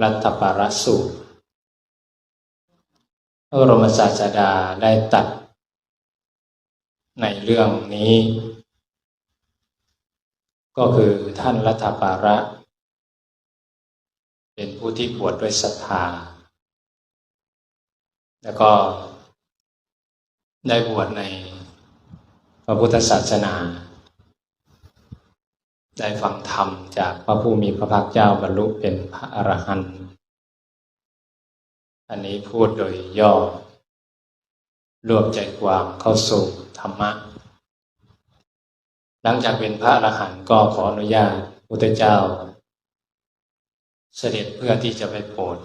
รัตปารสูตรพระบรมศาสดาได้ตัดในเรื่องนี้ ก็คือท่านรัตปาระ เป็นผู้ที่บวชดด้วยศรัทธา แล้วก็ได้บวชในพระพุทธศาสนา ได้ฟังธรรมจากพระผู้มีพระภาคเจ้าบรรลุเป็นพระอรหันต์อันนี้พูดโดยย่อ รวบใจความเข้าสู่ธรรมะ หลังจากเป็นพระอรหันต์ก็ขออนุญาตพุทธเจ้า เสด็จเพื่อที่จะไปโปรด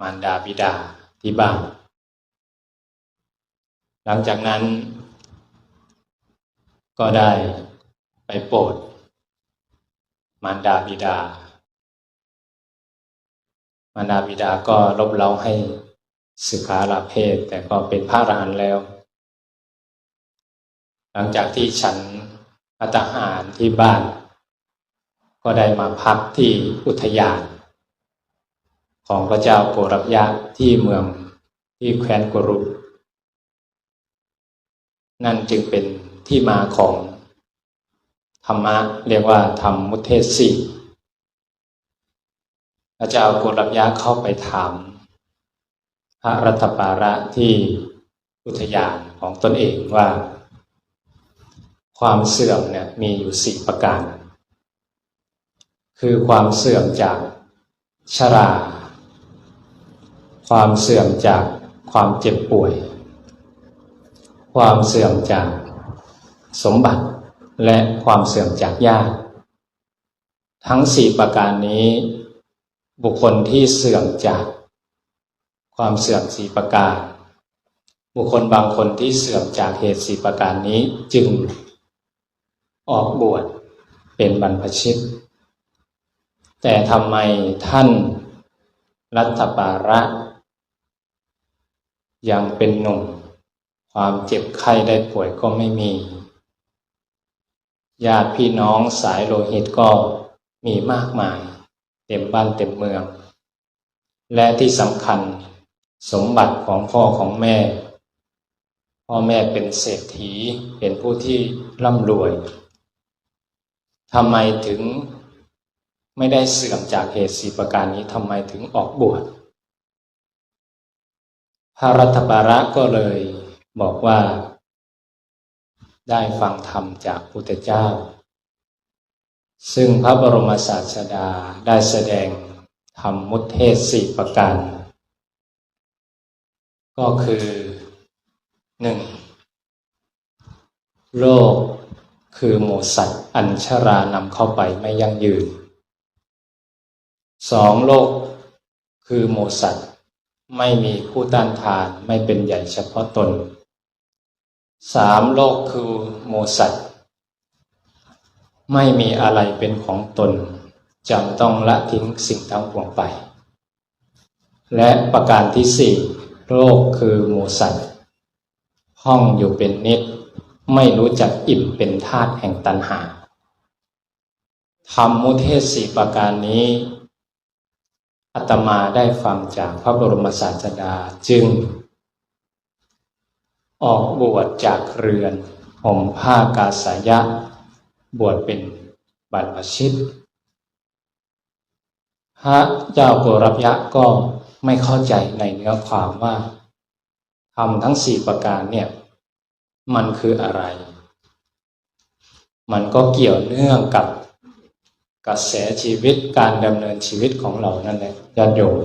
มารดาบิดาที่บ้าน หลังจากนั้น ก็ได้ไปโปรด มารดาบิดา มารดาบิดาก็ลบเล้าให้สึกขาลาเพศ แต่ก็เป็นพระอรหันต์แล้ว หลังจากที่ฉันพัตหารที่บ้าน ก็ได้มาพักที่อุทยาน ของพระเจ้าโกรพยะที่เมืองที่แคว้นกุรุนั่นจึงเป็นที่มาของ ธรรมะเรียกว่าธรรมมุเทศสีพระเจ้าโกรพยะเข้าไปถามพระรัตปาระที่อุทยานของตนเองว่า ความเสื่อมเนี่ยมีอยู่สี่ประการ คือความเสื่อมจากชรา ความเสื่อมจากความเจ็บป่วย ความเสื่อมจากสมบัติ และความเสื่อมจากญาติทั้งสี่ประการนี้ บุคคลที่เสื่อมจาก ความเสื่อมสี่ประการ บุคคลบางคนที่เสื่อมจากเหตุสี่ประการนี้จึง ออกบวชเป็นบรรพชิต แต่ทำไมท่านรัตปาระยังเป็นหนุ่ม ความเจ็บไข้ได้ป่วยก็ไม่มี ญาติพี่น้องสายโลหิตก็มีมากมาย เต็มบ้านเต็มเมือง และที่สำคัญสมบัติของพ่อของแม่ พ่อแม่เป็นเศรษฐีเป็นผู้ที่ร่ำรวยทำไมถึงไม่ได้เสื่อมจากเหตุสีประการนี้ทำไมถึงออกบวชพระรัตบาระก็เลยบอกว่า ได้ฟังธรรมจากพุทธเจ้า ซึ่งพระบรมศาสดาได้แสดงธรรมมุทเทศสี่ประการ ก็คือหนึ่งโลกคือหมูสัตว์อัญชรานำเข้าไปไม่ยั่งยืนสองโลกคือหมูสัตว์ไม่มีผู้ต้านทานไม่เป็นใหญ่เฉพาะตน สามโลกคือโมสัตว์ไม่มีอะไรเป็นของตนจำต้องละทิ้งสิ่งทั้งปวงไป และประการที่สี่โลกคือโมสัตว์ห้องอยู่เป็นนิด ไม่รู้จักอิ่มเป็นธาตุแห่งตัณหาธรรมมุเทศสี่ประการนี้อาตมาได้ฟังจากพระบรมศาสดาจึง ออกบวชจากเรือนห่มผ้ากาสายะ บวชเป็นบรรพชิตพระเจ้าโกรพยะก็ไม่เข้าใจในเนื้อความว่าทำทั้งสี่ประการเนี่ย มันคืออะไร มันก็เกี่ยวเนื่องกับกระแสชีวิตการดำเนินชีวิตของเรานั่นแหละญาติโยม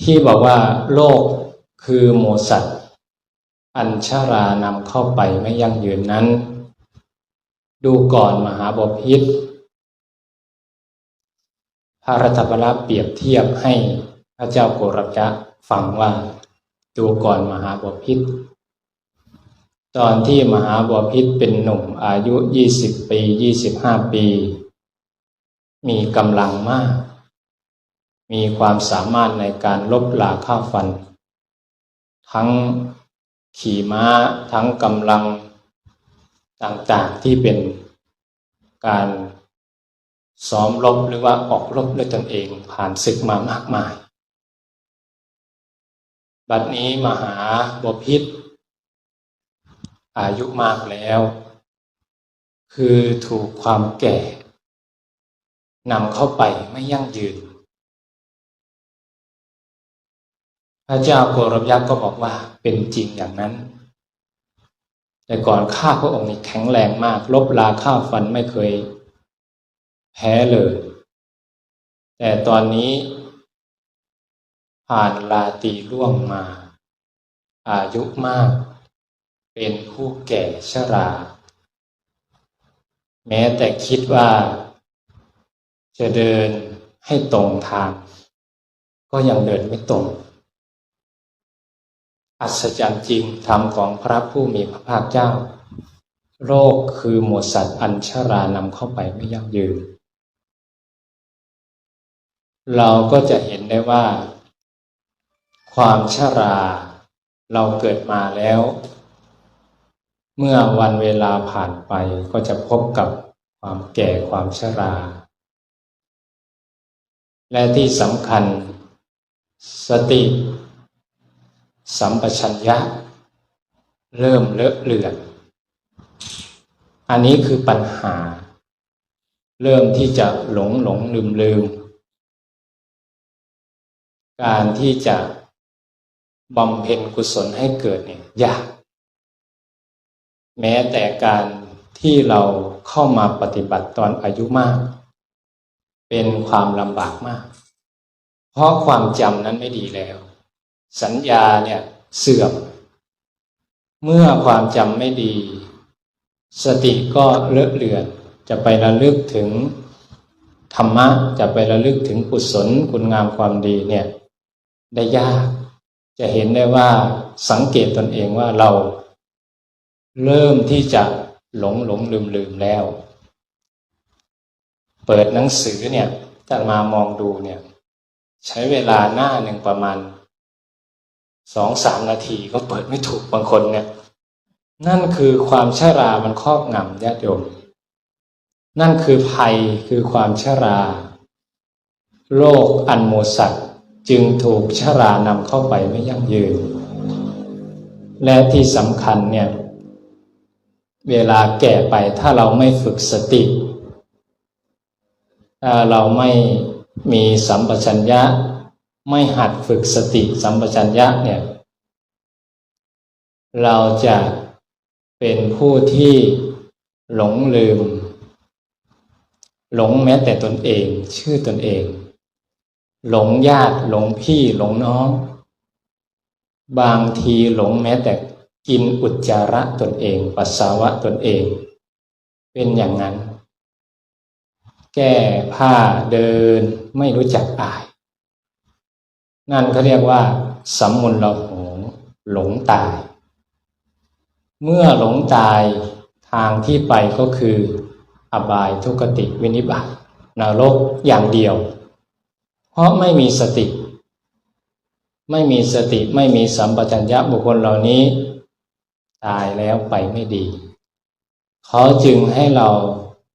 ที่บอกว่าโลก คือโมสัตอัญชารานำเข้าไปไม่ยั่งยืนนั้น ดูก่อนมหาบพิษพระรัตบระเปรียบเทียบให้พระเจ้าโกรพยะฟังว่า ดูก่อนมหาบพิษตอนที่มหาบพิษเป็นหนุ่มอายุยี่สิบปียี่สิบห้าปี มีกำลังมาก มีความสามารถในการลบลาข้าฟัน ทั้งขี่ม้าทั้งกำลังต่างๆที่เป็นการซ้อมรบหรือว่าออกรบด้วยตนเองผ่านศึกมามากมาย บัดนี้มหาบพิษอายุมากแล้ว คือถูกความแก่นำเข้าไปไม่ยั่งยืน พระเจ้าโกรบยักษ์ก็บอกว่าเป็นจริงอย่างนั้น แต่ก่อนข้าพระองค์นี่แข็งแรงมาก ลบลาข้าฟันไม่เคย แพ้เลย แต่ตอนนี้ ผ่านลาตีล่วงมา อายุมาก เป็นผู้แก่ชรา แม้แต่คิดว่า จะเดินให้ตรงทาง ก็ยังเดินไม่ตรง อัศจรรย์จริงธรรมของพระผู้มีพระภาคเจ้า โรคคือหมวดสัตว์อัญชรานำเข้าไปไม่ยั่งยืน เราก็จะเห็นได้ว่า ความชราเราเกิดมาแล้ว เมื่อวันเวลาผ่านไปก็จะพบกับความแก่ความชรา และที่สำคัญสติ สัมปชัญญะ เริ่มเลอะเลือน อันนี้คือปัญหา เริ่มที่จะหลงหลงลืมลืม การที่จะบำเพ็ญกุศลให้เกิดเนี่ยยาก แม้แต่การที่เราเข้ามาปฏิบัติตอนอายุมาก เป็นความลำบากมาก เพราะความจำนั้นไม่ดีแล้ว สัญญาเนี่ยเสื่อม เมื่อความจำไม่ดี สติก็เลอะเลือน จะไประลึกถึงธรรมะ จะไประลึกถึงกุศลคุณงามความดีเนี่ย ได้ยาก จะเห็นได้ว่าสังเกตตนเองว่าเราเริ่มที่จะหลงหลงลืมลืมแล้ว เปิดหนังสือเนี่ยถ้ามามองดูเนี่ย ใช้เวลาหน้าหนึ่งประมาณ สองสามนาทีก็เปิดไม่ถูกบางคนเนี่ย นั่นคือความชรา มันครอบงำญาติโยม นั่นคือภัยคือความชราโรคอันโมสัตจึงถูกชรานำเข้าไปไม่ยั่งยืน และที่สำคัญเนี่ย เวลาแก่ไปถ้าเราไม่ฝึกสติถ้าเราไม่มีสัมปชัญญะ ไม่หัดฝึกสติสัมปชัญญะเนี่ย เราจะเป็นผู้ที่หลงลืม หลงแม้แต่ตนเอง ชื่อตนเอง หลงญาติหลงพี่หลงน้อง บางทีหลงแม้แต่กินอุจจาระตนเอง ปัสสาวะตนเอง เป็นอย่างนั้น แก้ผ้าเดินไม่รู้จักอาย นั่นเขาเรียกว่าสัมมุนละหงหลงตาย เมื่อหลงตายทางที่ไปก็คือ อบายทุกติวินิบาตนรกอย่างเดียว เพราะไม่มีสติ ไม่มีสติไม่มีสัมปชัญญะบุคคลเหล่านี้ ตายแล้วไปไม่ดี เขาจึงให้เรา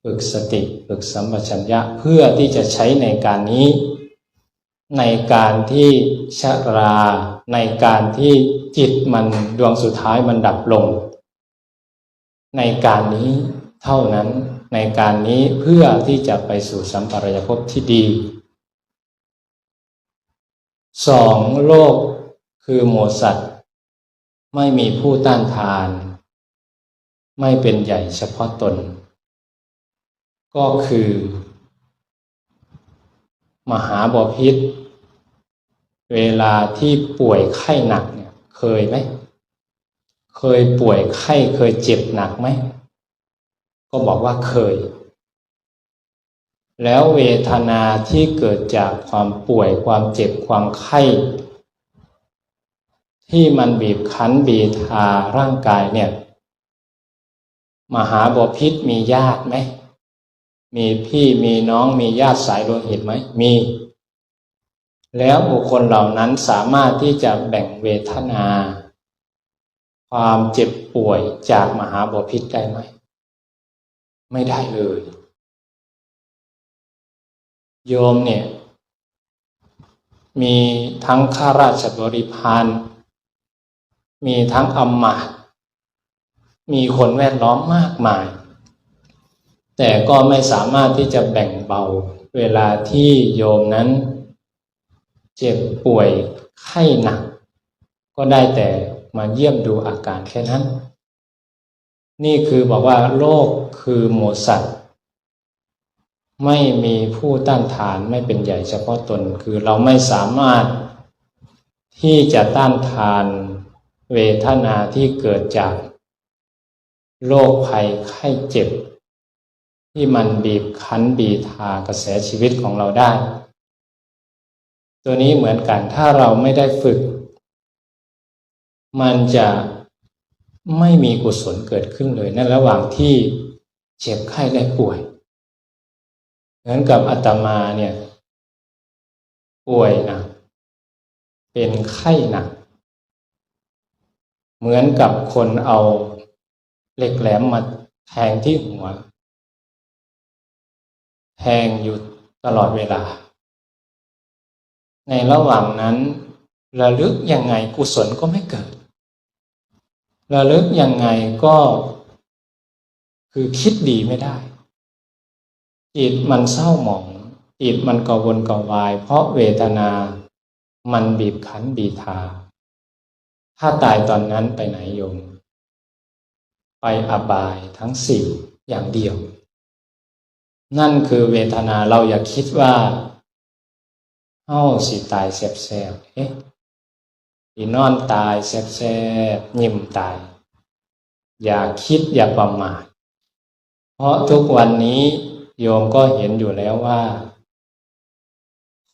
ฝึกสติฝึกสัมปชัญญะเพื่อที่จะใช้ในการนี้ ในการที่ชรา ในการที่จิตมันดวงสุดท้ายมันดับลง ในการนี้เท่านั้นในการนี้เพื่อที่จะไปสู่สัมปรายภพที่ดีสองโลกคือหมสัตว์ไม่มีผู้ต้านทาน ไม่เป็นใหญ่เฉพาะตน ก็คือ มหาบพิษ เวลาที่ป่วยไข้หนักเนี่ย เคยไหม เคยป่วยไข้เคยเจ็บหนักไหม ก็บอกว่าเคย แล้วเวทนาที่เกิดจากความป่วยความเจ็บความไข้ ที่มันบีบคั้นบีทาร่างกายเนี่ย มหาบพิษมีญาติไหม มีพี่มีน้องมีญาติสายโลหิตไหม มี แล้วบุคคลเหล่านั้นสามารถที่จะแบ่งเวทนา ความเจ็บป่วยจากมหาบพิษได้ไหม ไม่ได้เลย โยมเนี่ย มีทั้งข้าราชบริพารมีทั้งอำมาตย์มีคนแวดล้อมมากมาย แต่ก็ไม่สามารถที่จะแบ่งเบาเวลาที่โยมนั้น เจ็บป่วยไข้หนัก ก็ได้แต่มาเยี่ยมดูอาการแค่นั้น นี่คือบอกว่าโรคคือหมูสัตว์ ไม่มีผู้ต้านทานไม่เป็นใหญ่เฉพาะตนคือเราไม่สามารถที่จะต้านทานเวทนาที่เกิดจากโรคภัยไข้เจ็บ ที่มันบีบคั้นบีทากระแสชีวิตของเราได้ ตัวนี้เหมือนกันถ้าเราไม่ได้ฝึก มันจะไม่มีกุศลเกิดขึ้นเลยในระหว่างที่เจ็บไข้ได้ป่วยเหมือนกับอาตมาเนี่ย ป่วยหนะเป็นไข้หนัก เหมือนกับคนเอาเหล็กแหลมมาแทงที่หัว แทงอยู่ตลอดเวลา ในระหว่างนั้น ระลึกยังไงกุศลก็ไม่เกิด ระลึกยังไงก็ คือคิดดีไม่ได้ จิตมันเศร้าหมอง จิตมันกวนกวาย เพราะเวทนา มันบีบคั้นบีทา ถ้าตายตอนนั้นไปไหนโยม ไปอบายทั้งสี่อย่างเดียว นั่นคือเวทนาเราอย่าคิดว่า เอ้าสิตายแสบๆเอ๊ะอีนอนตายแสบๆยิ้มตาย อย่าคิดอย่าประมาทเพราะทุกวันนี้โยมก็เห็นอยู่แล้วว่า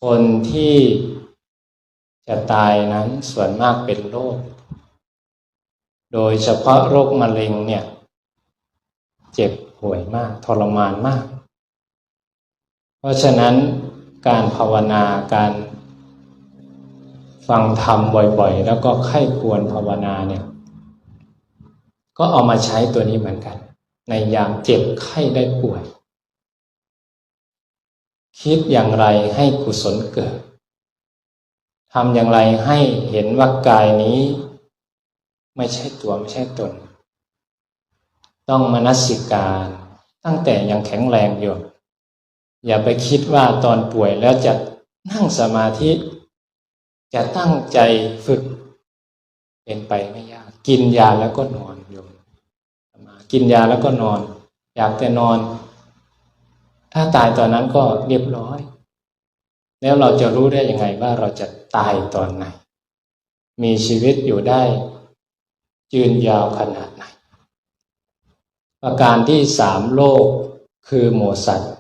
คนที่จะตายนั้นส่วนมากเป็นโรค โดยเฉพาะโรคมะเร็งเนี่ย เจ็บป่วยมากทรมานมาก เพราะฉะนั้น การภาวนาการฟังธรรมบ่อยๆ แล้วก็ไข้ควรภาวนาเนี่ย ก็เอามาใช้ตัวนี้เหมือนกัน ในยามเจ็บไข้ได้ป่วย คิดอย่างไรให้กุศลเกิดทำอย่างไรให้เห็นว่ากายนี้ ไม่ใช่ตัวไม่ใช่ตน ต้องมนสิการตั้งแต่ยังแข็งแรงอยู่ อย่าไปคิดว่าตอนป่วยแล้วจะนั่งสมาธิ จะตั้งใจฝึก เป็นไปไม่ยาก กินยาแล้วก็นอนโยมกินยาแล้วก็นอน อยากแต่นอน ถ้าตายตอนนั้นก็เรียบร้อย แล้วเราจะรู้ได้ยังไงว่าเราจะตายตอนไหน มีชีวิตอยู่ได้ ยืนยาวขนาดไหน ประการที่สามโลกคือโมสัตว์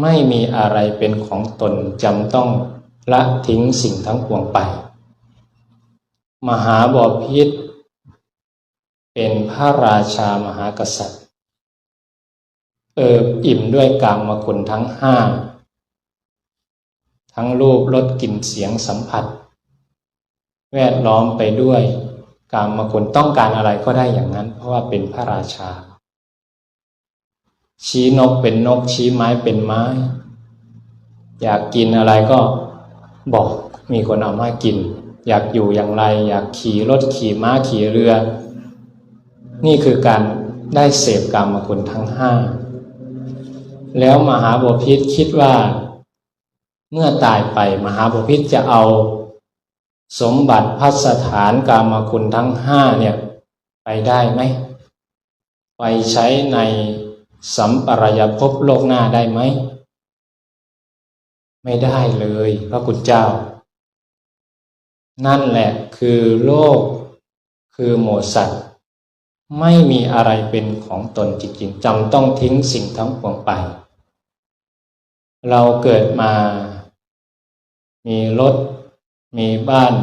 ไม่มีอะไรเป็นของตนจำต้องละทิ้งสิ่งทั้งปวงไป มหาบอพิษเป็นพระราชามหากษัตริย์ เอิบอิ่มด้วยกามคุณทั้งห้า ทั้งรูปรสกลิ่นเสียงสัมผัส แวดล้อมไปด้วยกามคุณต้องการอะไรก็ได้อย่างนั้น เพราะว่าเป็นพระราชา ชี้นกเป็นนก ชี้ไม้เป็นไม้ อยากกินอะไรก็บอกมีคนเอามากิน อยากอยู่อย่างไร อยากขี่รถขี่ม้าขี่เรือ นี่คือการได้เสพกรรมคุณทั้งห้าแล้วมหาบพิษคิดว่า เมื่อตายไปมหาบพิษจะเอา สมบัติพัสถานกรรมคุณทั้งห้าเนี่ย ไปได้ไหมไปใช้ใน สัมปรายภพโลกหน้าได้ไหม ไม่ได้เลยพระคุณเจ้า นั่นแหละคือโลก คือโมสัตว์ไม่มีอะไรเป็นของตนจริงๆจำต้องทิ้งสิ่งทั้งปวงไป เราเกิดมา มีรถ มีบ้าน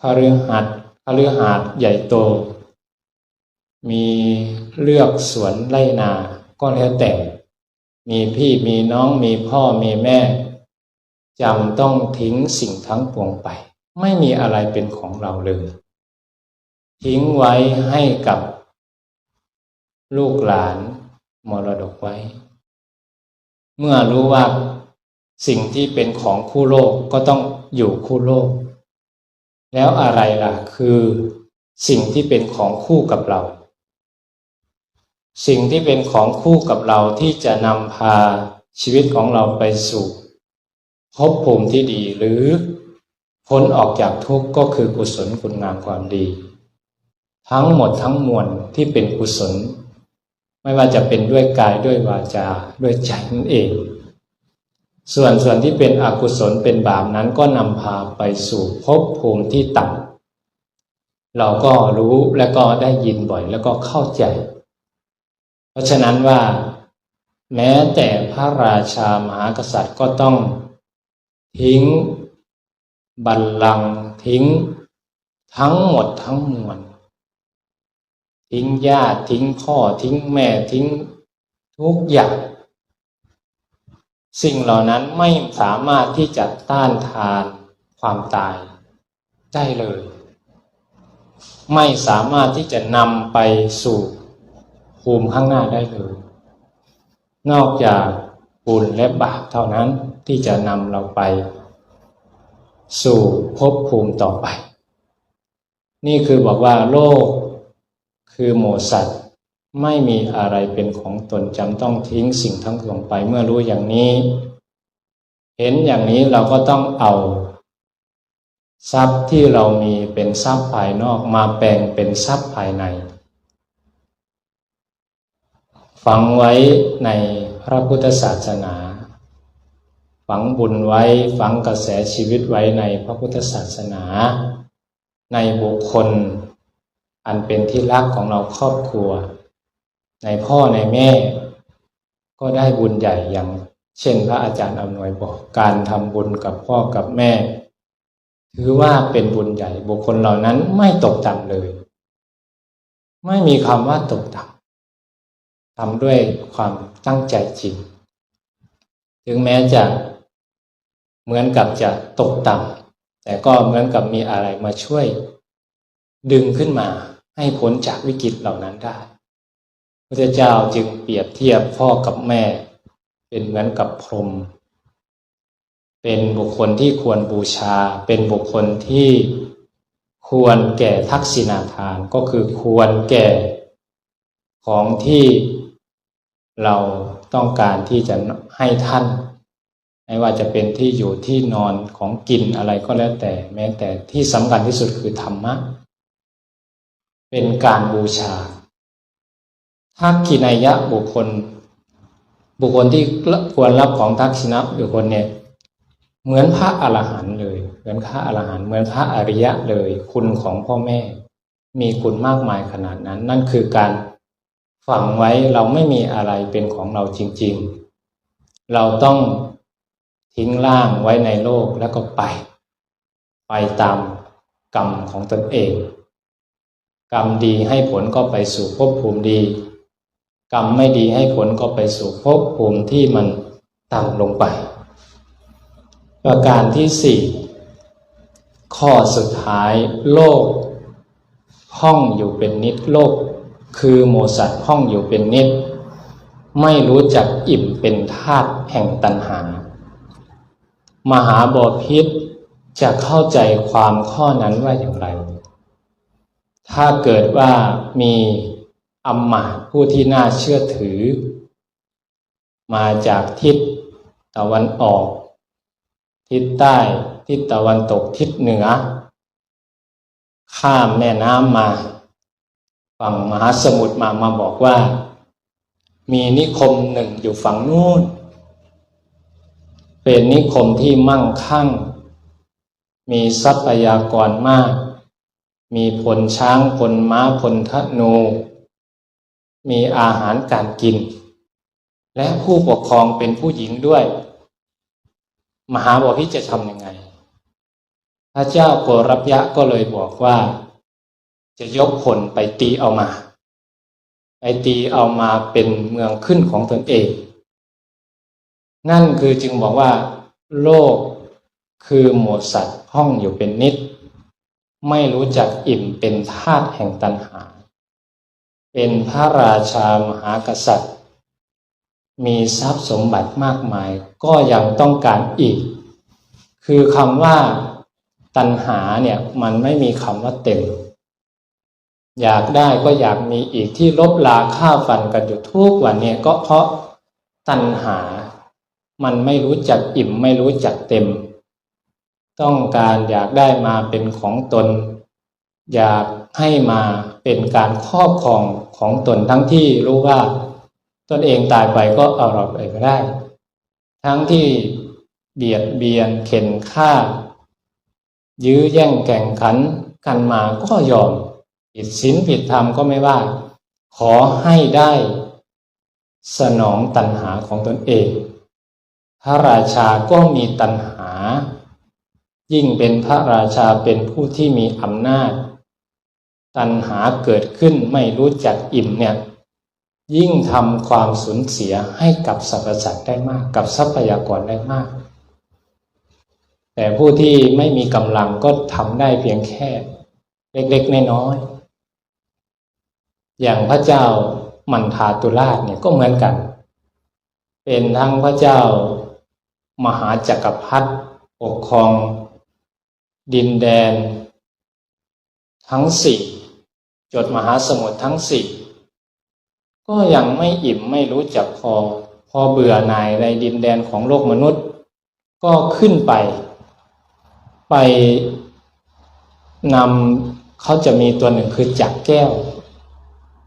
คฤหัสถ์คฤหาสน์ใหญ่โต มีเลือกสวนไร่นาก็แล้วแต่ มีพี่มีน้องมีพ่อมีแม่จำต้องทิ้งสิ่งทั้งปวงไป ไม่มีอะไรเป็นของเราเลย ทิ้งไว้ให้กับ ลูกหลานมรดกไว้ เมื่อรู้ว่าสิ่งที่เป็นของคู่โลกก็ต้องอยู่คู่โลก แล้วอะไรล่ะคือสิ่งที่เป็นของคู่กับเรา สิ่งที่เป็นของคู่กับเราที่จะนำพาชีวิตของเราไปสู่ภพภูมิที่ดีหรือพ้นออกจากทุกข์ก็คือกุศลคุณงามความดี ทั้งหมดทั้งมวลที่เป็นกุศล ไม่ว่าจะเป็นด้วยกายด้วยวาจาด้วยใจนั่นเอง ส่วนส่วนที่เป็นอกุศลเป็นบาปนั้นก็นำพาไปสู่ภพภูมิที่ต่ำเราก็รู้และก็ได้ยินบ่อยแล้วก็เข้าใจ เพราะฉะนั้นว่า แม้แต่พระราชามหากษัตริย์ก็ต้องทิ้งบัลลังก์ทิ้งทั้งหมดทั้งมวลทิ้งญาติทิ้งพ่อทิ้งแม่ทิ้งทุกอย่าง สิ่งเหล่านั้นไม่สามารถที่จะต้านทานความตายได้เลย ไม่สามารถที่จะนำไปสู่ ภูมิข้างหน้าได้เลย นอกจากบุญและบาปเท่านั้นที่จะนำเราไป สู่ภพภูมิต่อไป นี่คือบอกว่าโลกคือหมสัตว์ไม่มีอะไรเป็นของตนจำต้องทิ้งสิ่งทั้งปวงไปเมื่อรู้อย่างนี้ เห็นอย่างนี้เราก็ต้องเอา ทรัพย์ที่เรามีเป็นทรัพย์ภายนอกมาแปลงเป็นทรัพย์ภายใน ฝังไว้ในพระพุทธศาสนา ฝังบุญไว้ฝังกระแสชีวิตไว้ในพระพุทธศาสนา ในบุคคล อันเป็นที่รักของเราครอบครัว ในพ่อในแม่ ก็ได้บุญใหญ่อย่าง เช่นพระอาจารย์อำนวยบอกการทำบุญกับพ่อกับแม่ ถือว่าเป็นบุญใหญ่บุคคลเหล่านั้นไม่ตกต่ำเลย ไม่มีคำว่าตกต่ำ ทำด้วยความตั้งใจจริง ถึงแม้จะเหมือนกับจะตกต่ำแต่ก็เหมือนกับมีอะไรมาช่วย ดึงขึ้นมาให้พ้นจากวิกฤตเหล่านั้นได้พระเจ้าจึงเปรียบเทียบพ่อกับแม่ เป็นเหมือนกับพรหมเป็นบุคคลที่ควรบูชา เป็นบุคคลที่ควรแก่ทักษิณาทานก็คือควรแก่ของที่ เราต้องการที่จะให้ท่าน ไม่ว่าจะเป็นที่อยู่ที่นอนของกินอะไรก็แล้วแต่ แม้แต่ที่สำคัญที่สุดคือธรรมะ เป็นการบูชาทักขินายะบุคคล บุคคลที่ควรรับของทักษิณะบุคคลเนี่ยเหมือนพระอรหันต์เลย เหมือนพระอรหันต์เหมือนพระอริยะเลย คุณของพ่อแม่ มีคุณมากมายขนาดนั้น นั่นคือการ ฝังไว้เราไม่มีอะไรเป็นของเราจริง ๆ เราต้องทิ้งร่างไว้ในโลกแล้วก็ไป ไปตามกรรมของตนเอง กรรมดีให้ผลก็ไปสู่ภพภูมิดี กรรมไม่ดีให้ผลก็ไปสู่ภพภูมิที่มันต่ำลงไป ประการที่สี่ข้อสุดท้ายโลก ห้องอยู่เป็นนิดโลก คือโมสัตห้องอยู่เป็นนิด ไม่รู้จักอิ่มเป็นธาตุแห่งตัณหา มหาบอพิษจะเข้าใจความข้อนั้นว่าอย่างไร ถ้าเกิดว่ามีอมมาผู้ที่น่าเชื่อถือ มาจากทิศตะวันออก ทิศใต้ ทิศตะวันตกทิศเหนือ ข้ามแม่น้ำมา ฝั่งมหาสมุทรมามาบอกว่า มีนิคมหนึ่งอยู่ฝั่งนู้นเป็นนิคมที่มั่งคั่ง มีทรัพยากรมาก มีพลช้างพลม้าพลธนู มีอาหารการกิน และผู้ปกครองเป็นผู้หญิงด้วย มหาบพิจะทำยังไง พระเจ้าโกรพยะก็เลยบอกว่า จะยกผลไปตีเอามา ไปตีเอามาเป็นเมืองขึ้นของตนเอง นั่นคือจึงบอกว่า โลกคือหมดสัตว์ห้องอยู่เป็นนิด ไม่รู้จักอิ่มเป็นธาตุแห่งตัณหา เป็นพระราชามหากษัตริย์ มีทรัพย์สมบัติมากมายก็ยังต้องการอีก คือคำว่าตัณหาเนี่ยมันไม่มีคำว่าเต็ม อยากได้ก็อยากมีอีกที่ลบลาค่าฟันกันอยู่ทุกวันเนี่ยก็เพราะตัณหา มันไม่รู้จักอิ่มไม่รู้จักเต็ม ต้องการอยากได้มาเป็นของตน อยากให้มาเป็นการครอบครองของตนทั้งที่รู้ว่าตนเองตายไปก็เอาเราไปไม่ได้ ทั้งที่เบียดเบียนเข็นฆ่า ยื้อแย่งแข่งขันกันมาก็ยอม ผิดศีลผิดธรรมก็ไม่ว่า ขอให้ได้สนองตัณหาของตนเอง พระราชาก็มีตัณหา ยิ่งเป็นพระราชาเป็นผู้ที่มีอำนาจ ตัณหาเกิดขึ้นไม่รู้จักอิ่มเนี่ยยิ่งทำความสูญเสียให้กับสรรพสัตว์ได้มาก กับทรัพยากรได้มาก แต่ผู้ที่ไม่มีกำลังก็ทำได้เพียงแค่ เล็กๆน้อยๆ อย่างพระเจ้ามันทาตุราชเนี่ยก็เหมือนกัน เป็นทั้งพระเจ้ามหาจักรพรรดิปกครอง ดินแดน ทั้งสี่จดมหาสมุทรทั้งสี่ก็ยังไม่อิ่มไม่รู้จักพอ พอเบื่อหน่ายในดินแดนของโลกมนุษย์ ก็ขึ้นไป ไปนำเขาจะมีตัวหนึ่งคือจักรแก้ว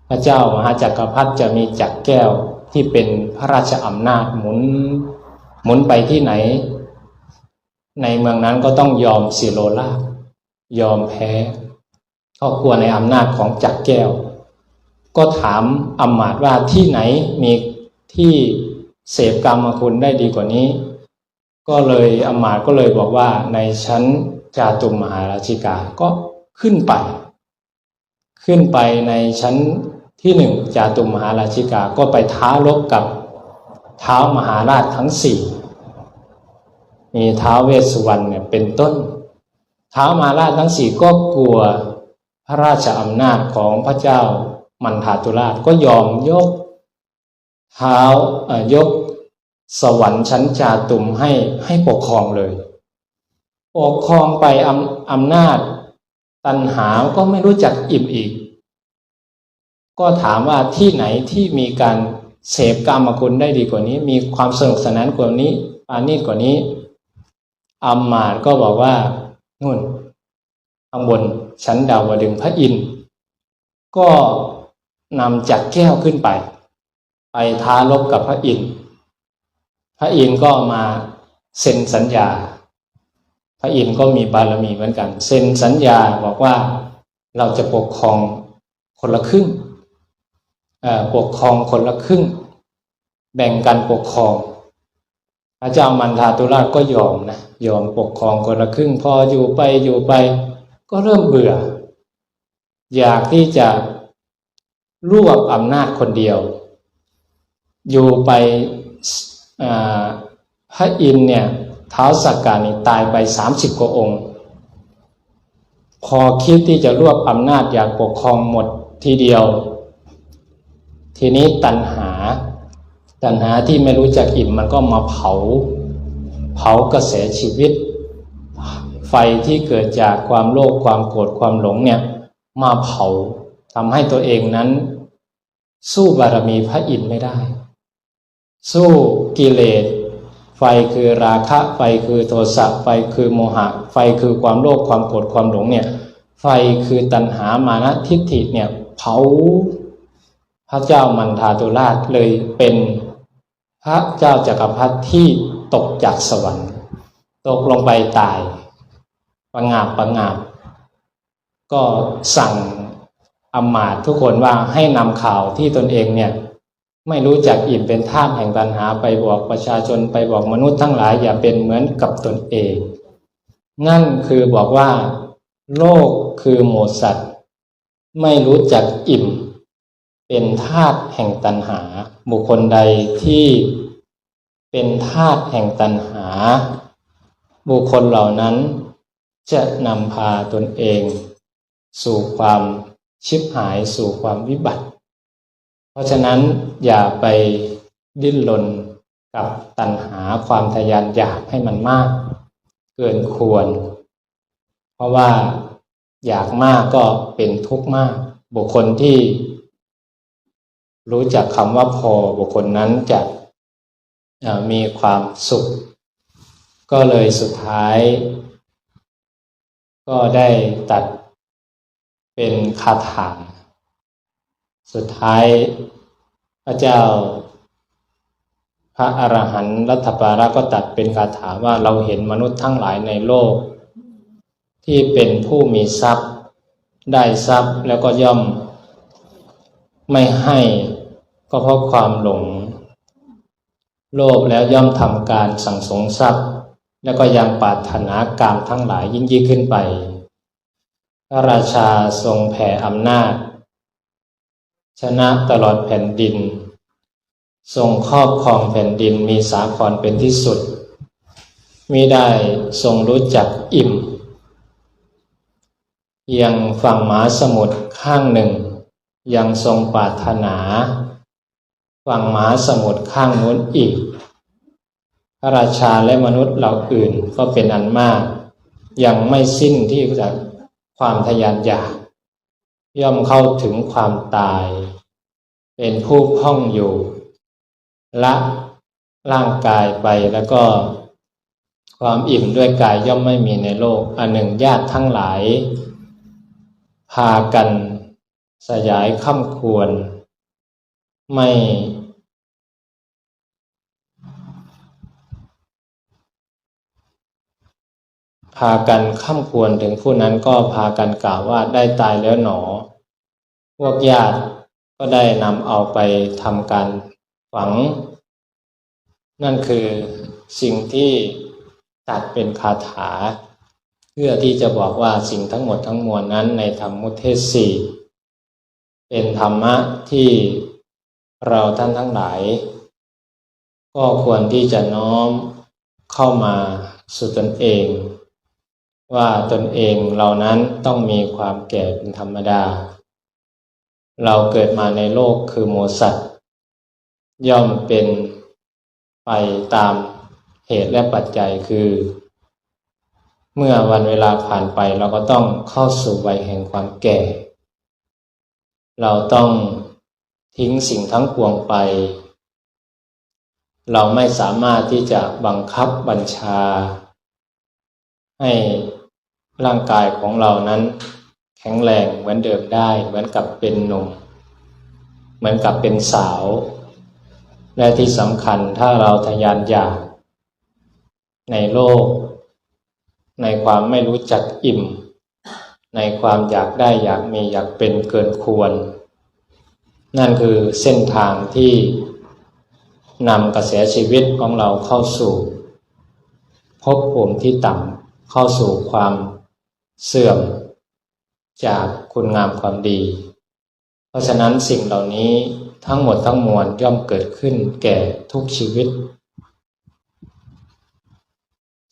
พระเจ้ามหาจักรพรรดิจะมีจักรแก้วที่เป็นพระราชอำนาจหมุนหมุนไปที่ไหน ในเมืองนั้นก็ต้องยอมสิโลลายอมแพ้ครอบครัวในอำนาจของจักรแก้ว ก็ถามอำมาตย์ว่าที่ไหนมีที่เสพกรรมคุณได้ดีกว่านี้ ก็เลยอำมาตย์ก็เลยบอกว่าในชั้นจาตุมมหาราชิกาก็ขึ้นไป ขึ้นไปในชั้น ที่หนึ่งจาตุมมหาราชิกาก็ไปท้ารบกับเท้ามหาราชทั้งสี่มีท้าเวสสุวรรณเนี่ยเป็นต้นท้ามหาราชทั้งสี่ก็กลัวพระราชอำนาจของพระเจ้ามันทาตุราชก็ยอมยกเท้ายกสวรรค์ชั้นจาตุมให้ให้ปกครองเลย ปกครองไปอำอำนาจตันหาก็ไม่รู้จักอิ่มอีก ก็ถามว่าที่ไหนที่มีการเสพกรรมคุณได้ดีกว่านี้ มีความสนุกสนานกว่านี้ปานีตกว่านี้อัมมาดก็บอกว่านู่นข้างบนชั้นดาวดึงพระอินทร์ก็นำจักแก้วขึ้นไป ไปท้าลบกับพระอินทร์พระอินทร์ก็มาเซ็นสัญญา พระอินทร์ก็มีบารมีเหมือนกัน เซ็นสัญญาบอกว่าเราจะปกครองคนละครึ่ง ปกครองคนละครึ่ง แบ่งกันปกครอง พระเจ้ามันทาตุราชก็ยอมนะยอมปกครองคนละครึ่ง พออยู่ไปอยู่ไป ก็เริ่มเบื่อ อยากที่จะรวบอำนาจคนเดียว อยู่ไปพระอินเนี่ยเท้าสักการนี่ตายไปสามสิบกว่าองค์ พอคิดที่จะรวบอำนาจอยากปกครองหมดทีเดียว ทีนี้ตัณหา ตัณหาที่ไม่รู้จักอิ่มมันก็มาเผา เผากระแสชีวิต ไฟที่เกิดจากความโลภความโกรธความหลงเนี่ยมาเผาทำให้ตัวเองนั้น สู้บารมีพระอินทร์ไม่ได้ สู้กิเลสไฟคือราคะ ไฟคือโทสะไฟคือโมหะ ไฟคือความโลภความโกรธความหลงเนี่ย ไฟคือตัณหามานะทิฏฐิเนี่ยเผา พระเจ้ามันทาตุราชเลยเป็นพระเจ้าจักรพรรดิที่ตกจากสวรรค์ ตกลงไปตาย ประงาบประงาบ ก็สั่งอำมาตย์ทุกคนว่าให้นำข่าวที่ตนเองเนี่ยไม่รู้จักอิ่มเป็นท่ามแห่งตัณหาไปบอกประชาชนไปบอกมนุษย์ทั้งหลายอย่าเป็นเหมือนกับตนเอง นั่นคือบอกว่า โลกคือหมูสัตว์ไม่รู้จักอิ่ม เป็นธาตุแห่งตัณหา บุคคลใดที่เป็นธาตุแห่งตัณหา บุคคลเหล่านั้น จะนำพาตนเอง สู่ความชิบหายสู่ความวิบัติ เพราะฉะนั้นอย่าไปดิ้นรนกับตัณหาความทยานอยากให้มันมาก เกินควร เพราะว่าอยากมากก็เป็นทุกข์มาก บุคคลที่ รู้จักคำว่าพอบุคคลนั้นจะมีความสุข ก็เลยสุดท้าย ก็ได้ตัดเป็นคาถา สุดท้ายพระเจ้า พระอรหันต์รัตปาระก็ตัดเป็นคาถาว่าเราเห็นมนุษย์ทั้งหลายในโลก ที่เป็นผู้มีทรัพย์ ได้ทรัพย์แล้วก็ย่อมไม่ให้ ก็เพราะความหลง โลภแล้วย่อมทำการสั่งสมทรัพย์ แล้วก็ยังปรารถนากามทั้งหลายยิ่งยิ่งขึ้นไป พระราชาทรงแผ่อำนาจ ชนะตลอดแผ่นดิน ทรงครอบครองแผ่นดินมีสาครเป็นที่สุดมิได้ทรงรู้จักอิ่มเพียงฝั่งมหาสมุทรข้างหนึ่ง ยังทรงปรารถนา ฝั่งมหาสมุทรข้างนู้นอีก พระราชาและมนุษย์เหล่าอื่นก็เป็นอันมาก ยังไม่สิ้นที่จะความทยานอยากย่อมเข้าถึงความตาย เป็นผู้พ้องอยู่ ละร่างกายไปแล้วก็ความอิ่มด้วยกายย่อมไม่มีในโลก อันหนึ่งญาติทั้งหลาย พากันสยายค่ำควร ไม่ พากันค่ำควรถึงผู้นั้นก็พากันกล่าวว่าได้ตายแล้วหนอ พวกญาติก็ได้นำเอาไปทำการฝัง นั่นคือสิ่งที่ตัดเป็นคาถา เพื่อที่จะบอกว่าสิ่งทั้งหมดทั้งมวลนั้นในธรรมมุเทศสี่เป็นธรรมะที่เราท่านทั้งหลาย ก็ควรที่จะน้อมเข้ามาสู่ตนเอง ว่าตนเองเรานั้นต้องมีความแก่เป็นธรรมดา เราเกิดมาในโลกคือโมสัตย่อมเป็นไปตามเหตุและปัจจัยคือ เมื่อวันเวลาผ่านไปเราก็ต้องเข้าสู่วัยแห่งความแก่ เราต้องทิ้งสิ่งทั้งปวงไป เราไม่สามารถที่จะบังคับบัญชา ให้ ร่างกายของเรานั้น แข็งแรงเหมือนเดิมได้ เหมือนกับเป็นหนุ่ม เหมือนกับเป็นสาว และที่สำคัญถ้าเราทะยานอยากในโลก ในความไม่รู้จักอิ่ม ในความอยากได้อยากมีอยากเป็นเกินควร นั่นคือเส้นทางที่นำกระแสชีวิตของเราเข้าสู่ภพภูมิที่ต่ำเข้าสู่ความ เสื่อมจากคุณงามความดี เพราะฉะนั้นสิ่งเหล่านี้ทั้งหมดทั้งมวลย่อมเกิดขึ้นแก่ทุกชีวิต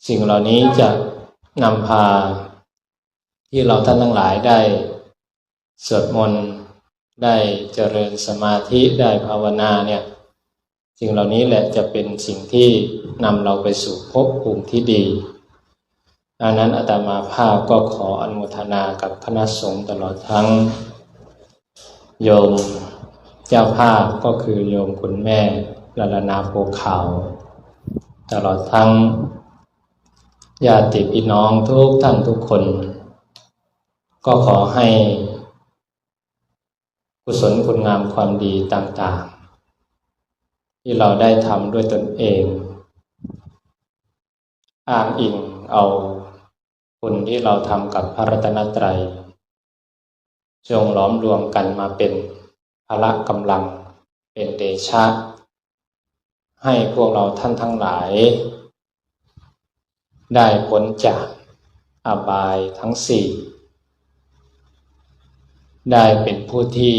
สิ่งเหล่านี้จะนำพา ที่เราท่านทั้งหลายได้สวดมนต์ได้เจริญสมาธิได้ภาวนาเนี่ยสิ่งเหล่านี้แหละจะเป็นสิ่งที่นำเราไปสู่ภพภูมิที่ดี ดังนั้นอาตมาภาพก็ขออนุทนากับคณะสงฆ์ตลอดทั้ง โยมเจ้าภาพก็คือโยมคุณแม่ลาลนาโพขาวตลอดทั้งญาติพี่น้องทุกท่านทุกคน ก็ขอให้ กุศลคุณงามความดีต่างๆ ที่เราได้ทำด้วยตนเอง อ้างอิงเอา คุณที่เราทำกับพระรัตนตรัย จงล้อมรวมกันมาเป็นพละกำลังเป็นเดชะ ให้พวกเราท่านทั้งหลาย ได้พ้นจากอบายทั้งสี่ ได้เป็นผู้ที่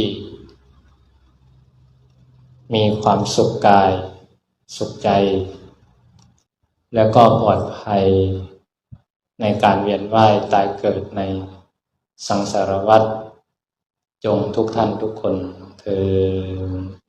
มีความสุขกาย สุขใจ แล้วก็ปลอดภัย ในการเวียนว่ายตายเกิดในสังสารวัฏจงทุกท่านทุกคนเธอ